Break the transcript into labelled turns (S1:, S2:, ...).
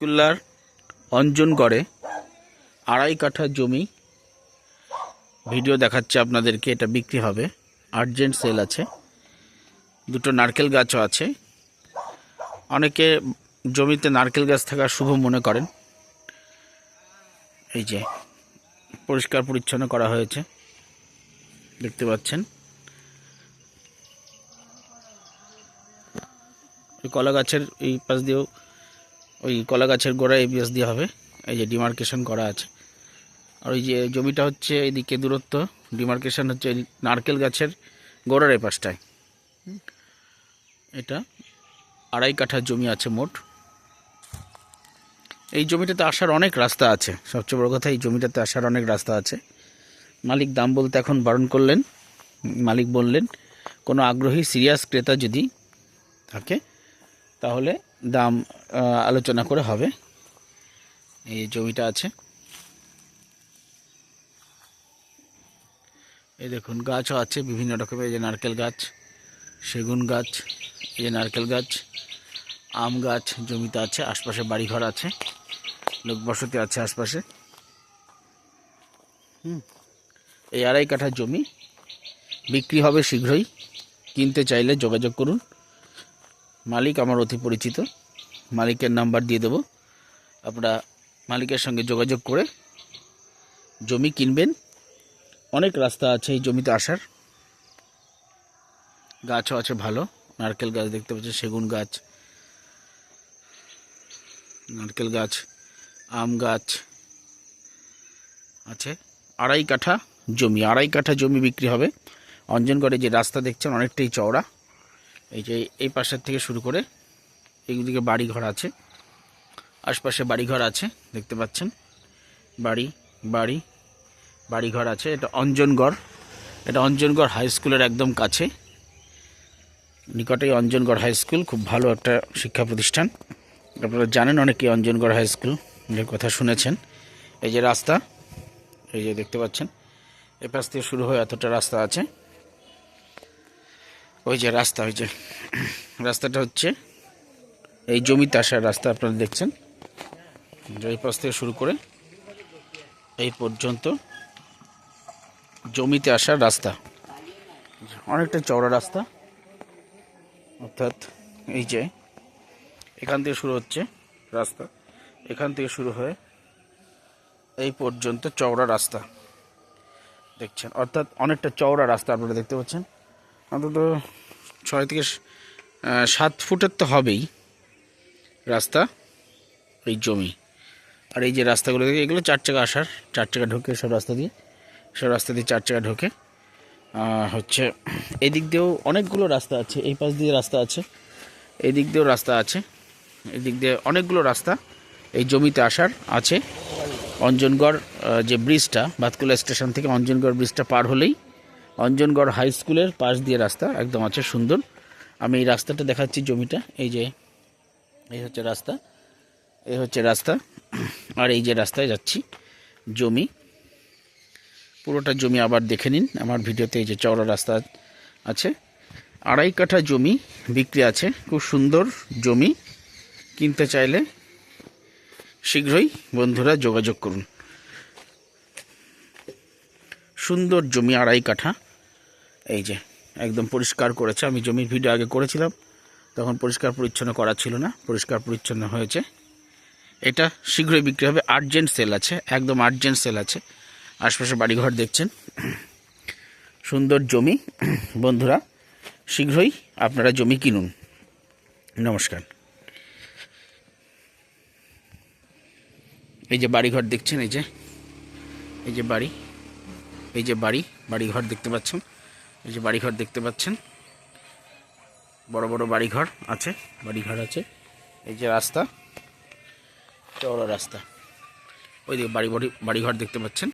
S1: কুল্লার অঞ্জনগড়ে আড়াই কাঠা জমি। ভিডিও দেখাচ্ছে আপনাদেরকে, এটা বিক্রি হবে। আর্জেন্ট সেল আছে। দুটো নারকেল গাছও আছে। অনেকে জমিতে নারকেল গাছ থাকা শুভ মনে করেন। এই যে, পরিষ্কার পরিচ্ছন্ন করা হয়েছে। দেখতে পাচ্ছেন। কলা গাছের এই পাশ দিয়েও ওই কলা গাছের গোড়ায় এবিএস দেওয়া হবে। এই যে ডিমার্কেশন করা আছে। আর ওই যে জমিটা হচ্ছে এদিকে দূরত্ব। ডিমার্কেশন হচ্ছে নারকেল গাছের গোড়ার এপাশটায় এটা আড়াই কাঠা জমি আছে মোট। এই জমিটাতে আসার অনেক রাস্তা আছে। সবচেয়ে বড় কথা এই জমিটাতে আসার অনেক রাস্তা আছে। মালিক দাম বলতে এখন বারণ করলেন। মালিক বললেন, কোনো আগ্রহী সিরিয়াস ক্রেতা যদি থাকে, তাহলে দাম আলোচনা করে হবে। এই জমিটা আছে। এই দেখুন, গাছও আছে, বিভিন্ন রকমের। এই যে নারকেল গাছ, সেগুন গাছ, এই যে নারকেল গাছ, আম গাছ, জমিতে আছে, আশপাশে বাড়িঘর আছে, লোক বসতি আছে আশপাশে। হুম, এই আড়াই কাঠা জমি, বিক্রি হবে শীঘ্রই। কিনতে চাইলে যোগাযোগ করুন। মালিক আমার অতি পরিচিত। মালিকের নাম্বার দিয়ে দেবো। আপনারা মালিকের সঙ্গে যোগাযোগ করে জমি কিনবেন। অনেক রাস্তা আছে এই জমিতে আসার। গাছও আছে ভালো। নারকেল গাছ দেখতে পাচ্ছেন, সেগুন গাছ। নারকেল গাছ, আম গাছ আছে। আড়াই কাঠা জমি, আড়াই কাঠা জমি বিক্রি হবে। অঞ্জনগড়ে যে রাস্তা দেখছেন, অনেকটাই চওড়া। এই যে এই পাশের থেকে শুরু করে এইদিকে বাড়ি ঘর আছে। আশপাশে বাড়ি ঘর আছে, দেখতে পাচ্ছেন। বাড়ি বাড়ি বাড়ি ঘর আছে। এটা অঞ্জনগড়। এটা অঞ্জনগড় হাই স্কুলের একদম কাছে। নিকটেই অঞ্জনগড় হাই স্কুল, খুব ভালো একটা শিক্ষা প্রতিষ্ঠান। আপনারা জানেন অনেকে অঞ্জনগড় হাই স্কুলের কথা শুনেছেন। এই যে রাস্তা, এই যে দেখতে পাচ্ছেন। এ পাশ থেকে শুরু হয়ে এতটা রাস্তা আছে। ওই যে রাস্তা, ওই যে রাস্তাটা হচ্ছে এই জমিতে আসার রাস্তা আপনারা দেখছেন। এই পাশ থেকে শুরু করে এই পর্যন্ত জমিতে আসার রাস্তা। অনেকটা চওড়া রাস্তা। অর্থাৎ এই যে এখান থেকে শুরু হচ্ছে রাস্তা। এখান থেকে শুরু হয়ে এই পর্যন্ত চওড়া রাস্তা। দেখছেন? অর্থাৎ অনেকটা চওড়া রাস্তা আপনারা দেখতে পাচ্ছেন। অন্তত ছয় থেকে সাত ফুটের তো হবেই রাস্তা, এই জমি। আর এই যে রাস্তাগুলো দেখে, এগুলো চার চাকা আসার, চার চাকা ঢোকে সব রাস্তা দিয়ে, সব রাস্তা দিয়ে চার চাকা ঢোকে। হচ্ছে এই দিক দিয়েও অনেকগুলো রাস্তা আছে, এই পাশ দিয়ে রাস্তা আছে এই দিক দিয়েও রাস্তা আছে, এদিক দিয়ে অনেকগুলো রাস্তা এই জমিতে আসার আছে। অঞ্জনগড় যে ব্রিজটা, বাতকুলা স্টেশন থেকে অঞ্জনগড় ব্রিজটা পার হলেই অঞ্জনগড় হাই স্কুলের পাশ দিয়ে রাস্তা, একদম আছে সুন্দর। আমি এই রাস্তাটা দেখাচ্ছি জমিটা, এই যে, এই হচ্ছে রাস্তা, এই হচ্ছে রাস্তা, আর এই যে রাস্তায় যাচ্ছি, জমি। পুরোটা জমি আবার দেখে নিন, আমার ভিডিওতে এই যে চওড়া রাস্তা আছে। আড়াই কাঠা জমি বিক্রি আছে, খুব সুন্দর জমি, কিনতে চাইলে শীঘ্রই বন্ধুরা যোগাযোগ করুন। সুন্দর জমি, আড়াই কাঠা। এই যে, একদম পরিষ্কার করেছে। আমি জমির ভিডিও আগে করেছিলাম, তখন পরিষ্কার পরিচ্ছন্ন করা ছিল না, পরিষ্কার পরিচ্ছন্ন হয়েছে। এটা শীঘ্রই বিক্রি হবে আর্জেন্ট সেল আছে, একদম আর্জেন্ট সেল আছে। আশপাশে বাড়িঘর দেখছেন। সুন্দর জমি, বন্ধুরা, শীঘ্রই আপনারা জমি কিনুন। নমস্কার। এই যে বাড়িঘর দেখছেন, এই যে এই যে বাড়ি, এই যে বাড়ি, বাড়িঘর দেখতে পাচ্ছেন। এই যে বাড়িঘর দেখতে পাচ্ছেন। বড় বড় বাড়িঘর আছে। বাড়িঘর আছে। এই যে রাস্তা চওড়া রাস্তা। ওই দিকে বাড়ি বাড়ি বাড়িঘর দেখতে পাচ্ছেন।